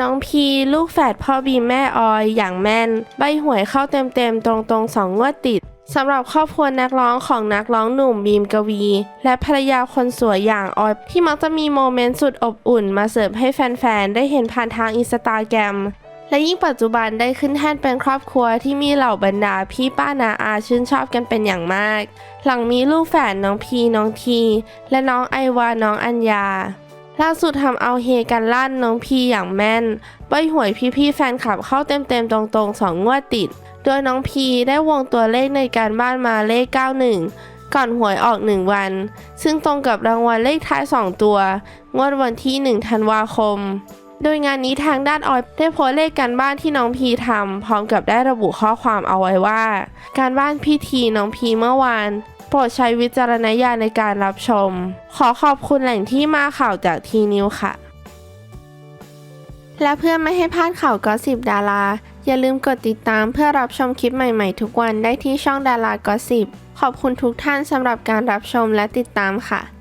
น้องพีลูกแฝดพ่อบีแม่ออยอย่างแม่น ใบหวยเข้าเต็มๆ ตรงๆสองงวดติดสำหรับครอบครัวนักร้องของนักร้องหนุ่มบีมกวี และภรรยาคนสวยอย่างออย ที่มักจะมีโมเมนต์สุดอบอุ่นมาเสิร์ฟให้แฟนๆ ได้เห็นผ่านทางอินสตาแกรมและยิ่งปัจจุบันได้ขึ้นแท่นเป็นครอบครัวที่มีเหล่าบรรดาพี่ป้านาอาชื่นชอบกันเป็นอย่างมาก หลังมีลูกแฝดน้องพีน้องที และน้องไอวาน้องอัญญา ล่าสุดทำเอาเฮกันลั่นน้องพีอย่างแม่นใบหวยพี่ๆแฟนคลับเข้าเต็มๆตรงๆสองงวดติด โดยน้องพีได้วงตัวเลขในการบ้านมาเลข 91 ก่อนหวยออก 1 วัน ซึ่งตรงกับรางวัลเลขท้าย 2 ตัว งวดวันที่ 1 ธันวาคม โดยงานนี้ทางด้านออยได้โพสต์เลขการบ้านที่น้องพีทำพร้อมกับได้ระบุข้อความเอาไว้ว่า การบ้านพี่ทีน้องพีเมื่อวานโปรดใช้วิจารณญาณในการรับชม ขอขอบคุณแหล่งที่มาข่าวจากทีนิวค่ะ และเพื่อไม่ให้พลาดข่าวก็สิบดารา อย่าลืมกดติดตามเพื่อรับชมคลิปใหม่ๆ ทุกวันได้ที่ช่องดารากอสิบขอบคุณทุกท่านสำหรับการรับชมและติดตามค่ะ